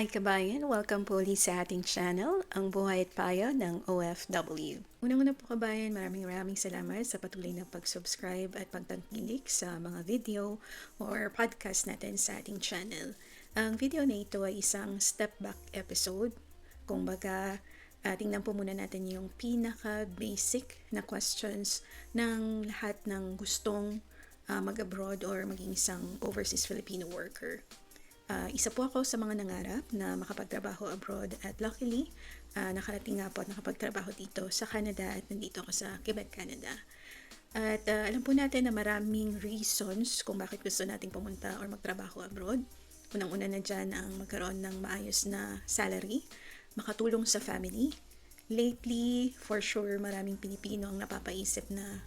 Hi kabayan! Welcome po ulit sa ating channel, ang buhay at payo ng OFW. Unang-una po kabayan, maraming maraming salamat sa patuloy na pag-subscribe at pagtangkilik sa mga video or podcast natin sa ating channel. Ang video na ito ay isang step back episode. Kung baga, uh, tingnan po muna natin yung pinaka-basic na questions ng lahat ng gustong uh, mag-abroad or maging isang overseas Filipino worker. Uh, isa po ako sa mga nangarap na makapagtrabaho abroad at luckily, uh, nakarating nga po at nakapagtrabaho dito sa Canada at nandito ako sa Quebec, Canada. At uh, alam po natin na maraming reasons kung bakit gusto nating pumunta or magtrabaho abroad. Unang-una na dyan ang magkaroon ng maayos na salary, makatulong sa family. Lately, for sure, maraming Pilipino ang napapaisip na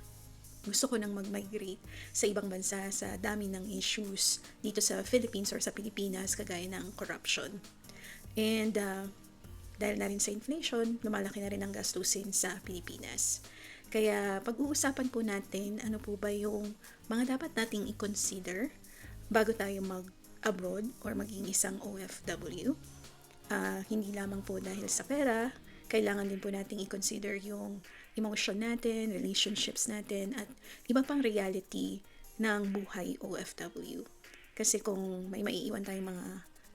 gusto ko nang mag-migrate sa ibang bansa sa dami ng issues dito sa Philippines or sa Pilipinas kagaya ng corruption. And uh, dahil na rin sa inflation, lumalaki na rin ang gastusin sa Pilipinas. Kaya pag-uusapan po natin ano po ba yung mga dapat nating i-consider bago tayo mag-abroad or maging isang OFW. Uh, hindi lamang po dahil sa pera, kailangan din po nating i-consider yung emotion natin, relationships natin, at iba pang reality ng buhay OFW. Kasi kung may maiiwan tayong mga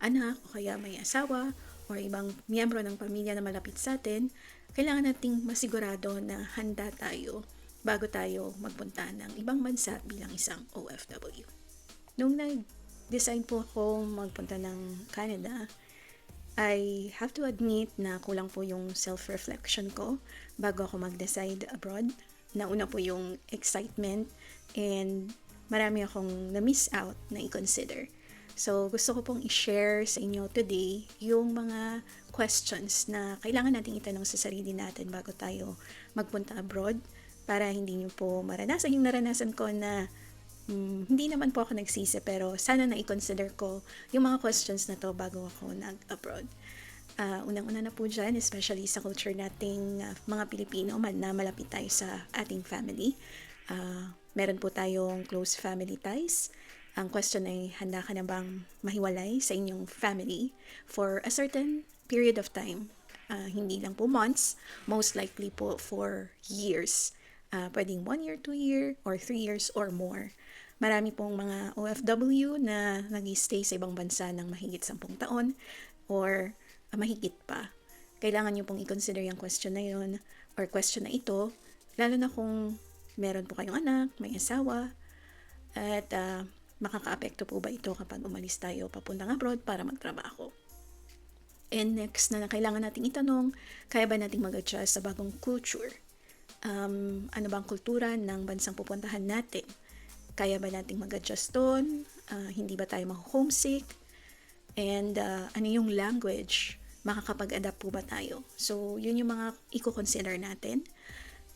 anak o kaya may asawa o ibang miyembro ng pamilya na malapit sa atin, kailangan nating masigurado na handa tayo bago tayo magpunta ng ibang bansa bilang isang OFW. Nung nag-decide po ako magpunta ng Canada, I have to admit na kulang po yung self-reflection ko bago ako mag-decide abroad. Nauna po yung excitement and marami akong na-miss out na i-consider. So, gusto ko pong i-share sa inyo today yung mga questions na kailangan nating itanong sa sarili natin bago tayo magpunta abroad para hindi nyo po maranasan yung naranasan ko na Hmm, hindi naman po ako nagsisi pero sana na i-consider ko yung mga questions na to bago ako nag-abroad. Uh, unang-una na po dyan, especially sa culture nating uh, mga Pilipino man na malapit tayo sa ating family. Uh, meron po tayong close family ties. Ang question ay, handa ka na bang mahiwalay sa inyong family for a certain period of time? Uh, hindi lang po months, most likely po for years. Uh, pwedeng one year, two year, or three years or more. Marami pong mga OFW na nag stay sa ibang bansa ng mahigit 10 taon or uh, mahigit pa. Kailangan nyo pong i-consider yung question na yun or question na ito, lalo na kung meron po kayong anak, may asawa, at uh, makaka-apekto po ba ito kapag umalis tayo papuntang abroad para magtrabaho. And next na kailangan nating itanong, kaya ba nating mag-adjust sa bagong culture? Um, ano bang kultura ng bansang pupuntahan natin? Kaya ba nating mag-adjust doon? Uh, hindi ba tayo ma-homesick? And uh, ano yung language? Makakapag-adapt po ba tayo? So, yun yung mga i-consider natin.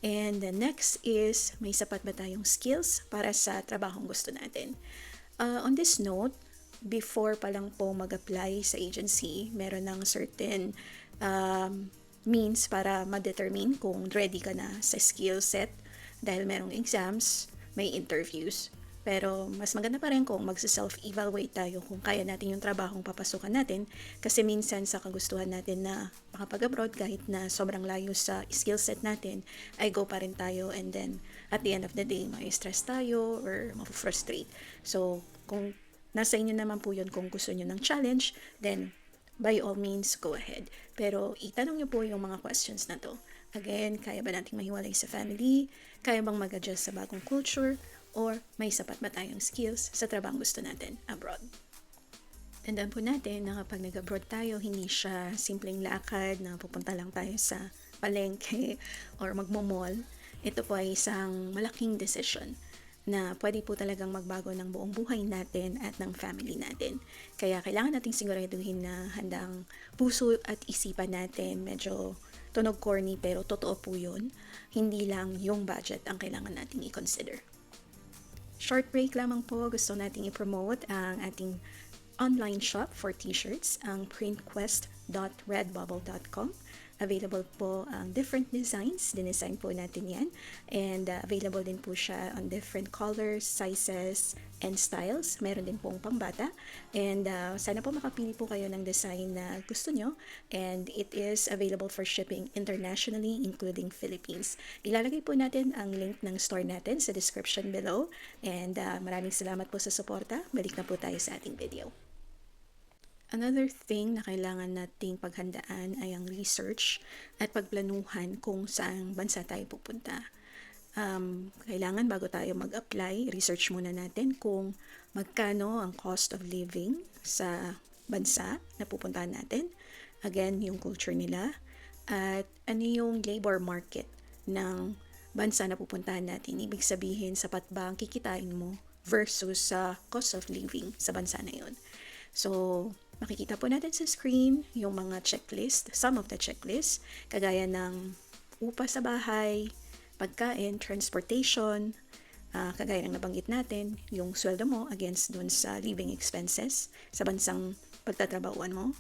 And the next is, may sapat ba tayong skills para sa trabahong gusto natin? Uh, on this note, before pa lang po mag-apply sa agency, meron ng certain um, means para ma-determine kung ready ka na sa skill set dahil merong exams, may interviews. Pero mas maganda pa rin kung magsa-self-evaluate tayo kung kaya natin yung trabahong papasukan natin kasi minsan sa kagustuhan natin na makapag-abroad kahit na sobrang layo sa skill set natin ay go pa rin tayo and then at the end of the day may stress tayo or ma-frustrate. So kung nasa inyo naman po yun kung gusto nyo ng challenge then by all means go ahead. Pero itanong nyo po yung mga questions na to. Again, kaya ba nating mahiwalay sa family? Kaya bang mag-adjust sa bagong culture? Or may sapat ba tayong skills sa trabaho gusto natin abroad? Tandaan po natin na kapag nag-abroad tayo, hindi siya simpleng lakad na pupunta lang tayo sa palengke or magmomall. Ito po ay isang malaking decision na pwede po talagang magbago ng buong buhay natin at ng family natin. Kaya kailangan nating siguraduhin na handang puso at isipan natin. Medyo tunog corny pero totoo po yun. Hindi lang yung budget ang kailangan nating i-consider. Short break lamang po, gusto nating i-promote ang ating online shop for t-shirts, ang printquest.redbubble.com. Available po ang different designs. Dinesign po natin yan. And uh, available din po siya on different colors, sizes, and styles. Meron din pong pambata. And uh, sana po makapili po kayo ng design na gusto nyo. And it is available for shipping internationally, including Philippines. Ilalagay po natin ang link ng store natin sa description below. And uh, maraming salamat po sa suporta. Balik na po tayo sa ating video. Another thing na kailangan nating paghandaan ay ang research at pagplanuhan kung saang bansa tayo pupunta. Um, kailangan bago tayo mag-apply, research muna natin kung magkano ang cost of living sa bansa na pupuntahan natin. Again, yung culture nila. At ano yung labor market ng bansa na pupuntahan natin. Ibig sabihin, sapat ba ang kikitain mo versus sa cost of living sa bansa na yun. So, makikita po natin sa screen yung mga checklist, some of the checklist, kagaya ng upa sa bahay, pagkain, transportation, uh, kagaya ng nabanggit natin, yung sweldo mo against dun sa living expenses sa bansang pagtatrabahuan mo,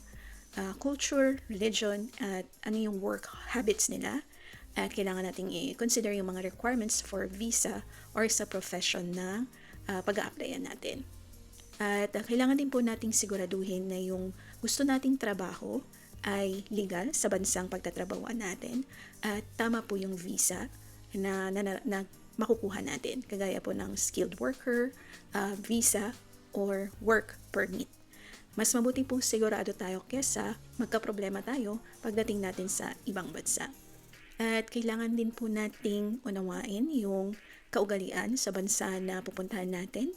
uh, culture, religion, at ano yung work habits nila. At kailangan nating i-consider yung mga requirements for visa or sa profession na uh, pag-a-applyan natin. At uh, kailangan din po nating siguraduhin na yung gusto nating trabaho ay legal sa bansang pagtatrabahuan natin at tama po yung visa na, na, na, na makukuha natin. Kagaya po ng skilled worker, uh, visa, or work permit. Mas mabuti po sigurado tayo kesa magka-problema tayo pagdating natin sa ibang bansa. At kailangan din po nating unawain yung kaugalian sa bansa na pupuntahan natin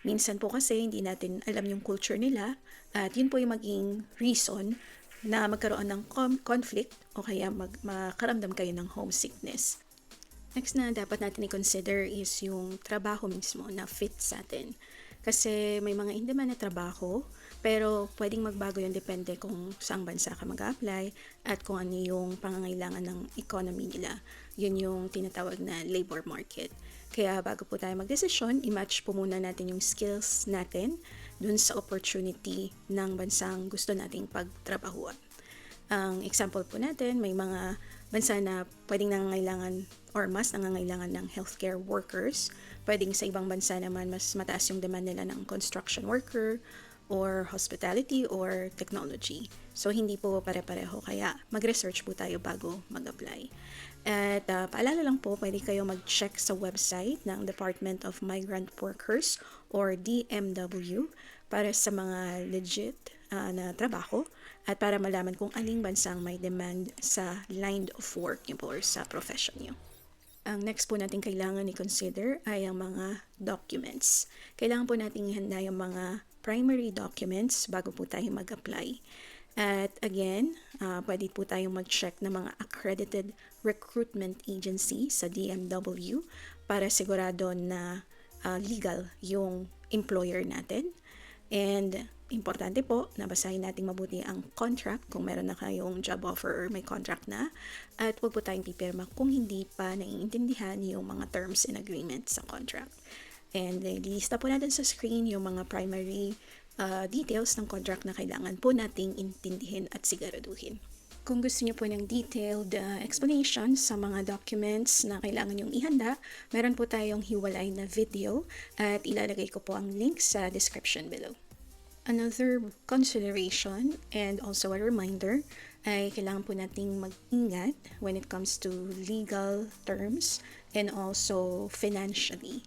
Minsan po kasi hindi natin alam yung culture nila at yun po yung maging reason na magkaroon ng conflict o kaya mag makaramdam kayo ng homesickness. Next na dapat natin i-consider is yung trabaho mismo na fit sa atin. Kasi may mga in-demand na trabaho, pero pwedeng magbago yun depende kung saang bansa ka mag-apply at kung ano yung pangangailangan ng economy nila. Yun yung tinatawag na labor market. Kaya bago po tayo magdesisyon, i-match po muna natin yung skills natin dun sa opportunity ng bansang gusto nating pagtrabahuan. Ang example po natin, may mga bansa na pwedeng nangangailangan or mas nangangailangan ng healthcare workers. Pwedeng sa ibang bansa naman mas mataas yung demand nila ng construction worker or hospitality or technology. So hindi po pare-pareho kaya mag-research po tayo bago mag-apply. At uh, paalala lang po, pwede kayo mag-check sa website ng Department of Migrant Workers or DMW para sa mga legit uh, na trabaho at para malaman kung aling bansang may demand sa line of work niyo po or sa profession niyo. Ang next po natin kailangan i-consider ay ang mga documents. Kailangan po natin ihanda yung mga primary documents bago po tayo mag-apply. At again, uh, pwede po tayong mag-check ng mga accredited recruitment agency sa DMW para sigurado na uh, legal yung employer natin. And importante po na basahin natin mabuti ang contract kung meron na kayong job offer or may contract na. At huwag po tayong pipirma kung hindi pa naiintindihan yung mga terms and agreements sa contract. And uh, lista po natin sa screen yung mga primary uh, details ng contract na kailangan po nating intindihin at siguraduhin. Kung gusto niyo po ng detailed uh, explanation sa mga documents na kailangan yung ihanda, meron po tayong hiwalay na video at ilalagay ko po ang link sa description below. Another consideration and also a reminder ay kailangan po nating mag-ingat when it comes to legal terms and also financially.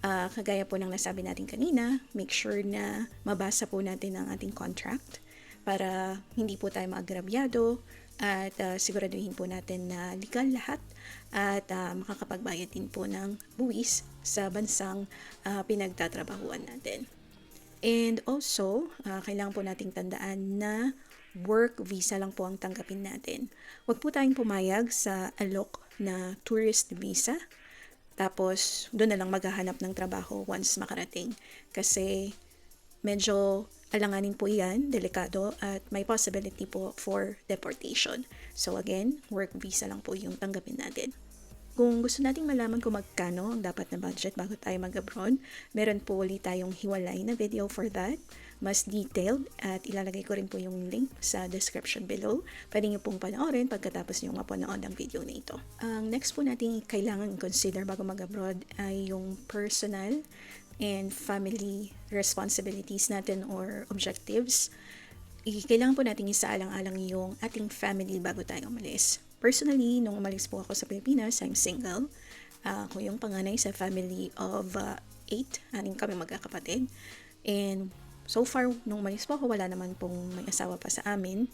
Uh, kagaya po ng nasabi natin kanina, make sure na mabasa po natin ang ating contract para hindi po tayo maagrabyado at uh, siguraduhin po natin na legal lahat at uh, makakapagbayad din po ng buwis sa bansang uh, pinagtatrabahuan natin. And also, uh, kailangan po nating tandaan na work visa lang po ang tanggapin natin. Huwag po tayong pumayag sa alok na tourist visa tapos, doon na lang maghahanap ng trabaho once makarating. Kasi, medyo alanganin po yan, delikado, at may possibility po for deportation. So again, work visa lang po yung tanggapin natin. Kung gusto nating malaman kung magkano ang dapat na budget bago tayo mag-abroad, meron po ulit tayong hiwalay na video for that. Mas detailed at ilalagay ko rin po yung link sa description below. Pwede nyo pong panoorin pagkatapos nyo mapanood ang video na ito. Ang next po natin kailangan consider bago mag-abroad ay yung personal and family responsibilities natin or objectives. Kailangan po natin isaalang-alang yung ating family bago tayo umalis. Personally, nung umalis po ako sa Pilipinas, I'm single. Ah, ako yung panganay sa family of uh, eight. Aning kami magkakapatid. And so far, nung umalis po ako, wala naman pong may asawa pa sa amin.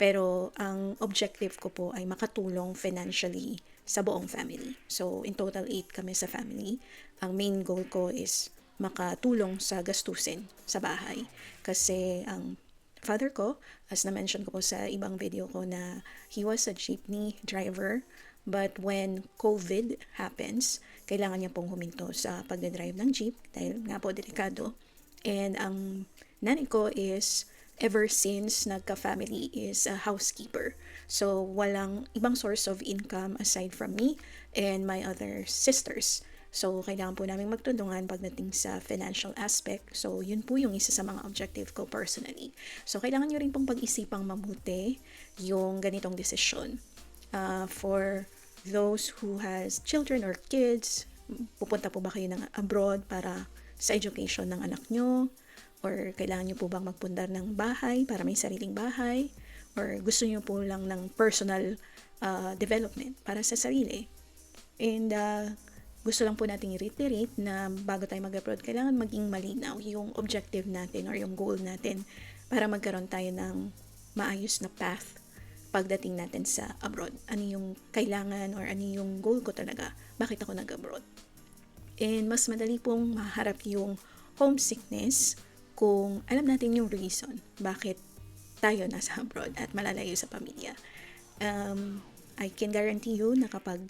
Pero ang objective ko po ay makatulong financially sa buong family. So, in total, eight kami sa family. Ang main goal ko is makatulong sa gastusin sa bahay. Kasi ang father ko, as na-mention ko po sa ibang video ko na he was a jeepney driver. But when COVID happens, kailangan niya pong huminto sa pagdadrive ng jeep dahil nga po delikado. And ang nanay ko is ever since nagka-family is a housekeeper. So, walang ibang source of income aside from me and my other sisters. So, kailangan po namin magtulungan pagdating sa financial aspect. So, yun po yung isa sa mga objective ko personally. So, kailangan nyo rin pong pag-isipang mabuti yung ganitong desisyon. Uh, for those who has children or kids, pupunta po ba kayo ng abroad para sa education ng anak nyo? Or kailangan nyo po bang magpundar ng bahay para may sariling bahay? Or gusto nyo po lang ng personal uh, development para sa sarili? And uh, gusto lang po nating i-reiterate na bago tayo mag-abroad, kailangan maging malinaw yung objective natin or yung goal natin para magkaroon tayo ng maayos na path pagdating natin sa abroad. Ano yung kailangan or ano yung goal ko talaga? Bakit ako nag-abroad? And mas madali pong maharap yung homesickness kung alam natin yung reason bakit tayo nasa abroad at malalayo sa pamilya. Um, I can guarantee you na kapag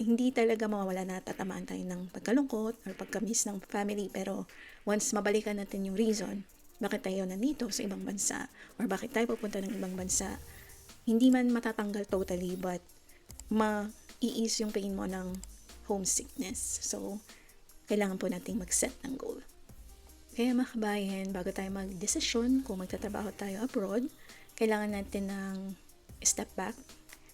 hindi talaga mawawala na tatamaan tayo ng pagkalungkot or pagkamiss ng family pero once mabalikan natin yung reason bakit tayo nandito sa ibang bansa or bakit tayo pupunta ng ibang bansa hindi man matatanggal totally but ma-ease yung pain mo ng homesickness so kailangan po nating mag-set ng goal kaya mga kabayan, bago tayo mag-desisyon kung magtatrabaho tayo abroad, kailangan natin ng step back.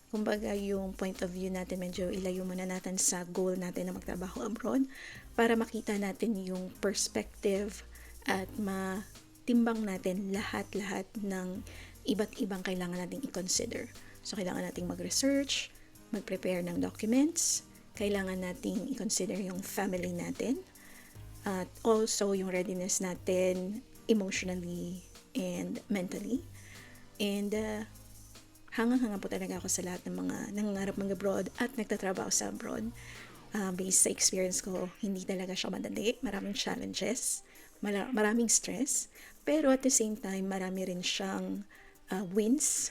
Kumbaga yung point of view natin, medyo ilayo muna natin sa goal natin na magtrabaho abroad para makita natin yung perspective at matimbang natin lahat-lahat ng iba't ibang kailangan nating i-consider. So, kailangan nating mag-research, mag-prepare ng documents, kailangan nating i-consider yung family natin, at also yung readiness natin emotionally and mentally. And uh, hangang-hanga po talaga ako sa lahat ng mga nangangarap mag-abroad at nagtatrabaho sa abroad. Uh, based sa experience ko, hindi talaga siya madali. Maraming challenges, mara- maraming stress. Pero at the same time, marami rin siyang uh, wins.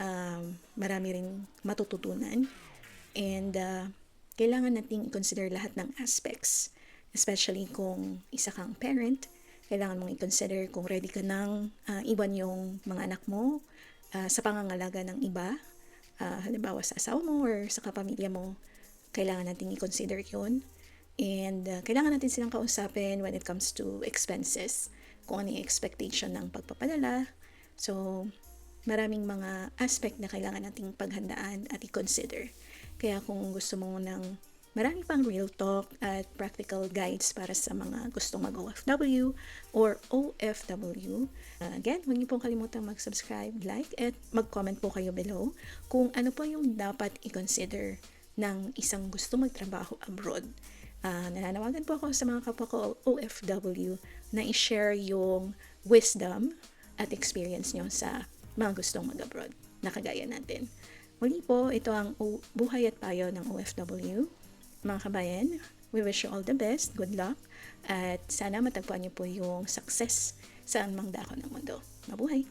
Um, marami rin matututunan. And uh, kailangan nating i-consider lahat ng aspects especially kung isa kang parent, kailangan mong i-consider kung ready ka nang uh, iwan yung mga anak mo uh, sa pangangalaga ng iba. Uh, halimbawa sa asawa mo or sa kapamilya mo, kailangan natin i-consider yun. And uh, kailangan natin silang kausapin when it comes to expenses, kung ano yung expectation ng pagpapadala. So, maraming mga aspect na kailangan nating paghandaan at i-consider. Kaya kung gusto mo ng Marami pang real talk at practical guides para sa mga gustong mag-OFW or OFW. Again, huwag niyo pong kalimutan mag-subscribe, like, at mag-comment po kayo below kung ano po yung dapat i-consider ng isang gusto magtrabaho abroad. Uh, nananawagan po ako sa mga kapwa ko OFW na i-share yung wisdom at experience nyo sa mga gustong mag-abroad na kagaya natin. Muli po, ito ang buhay at payo ng OFW mga kabayan, we wish you all the best, good luck, at sana matagpuan niyo po yung success sa mang dako ng mundo. Mabuhay!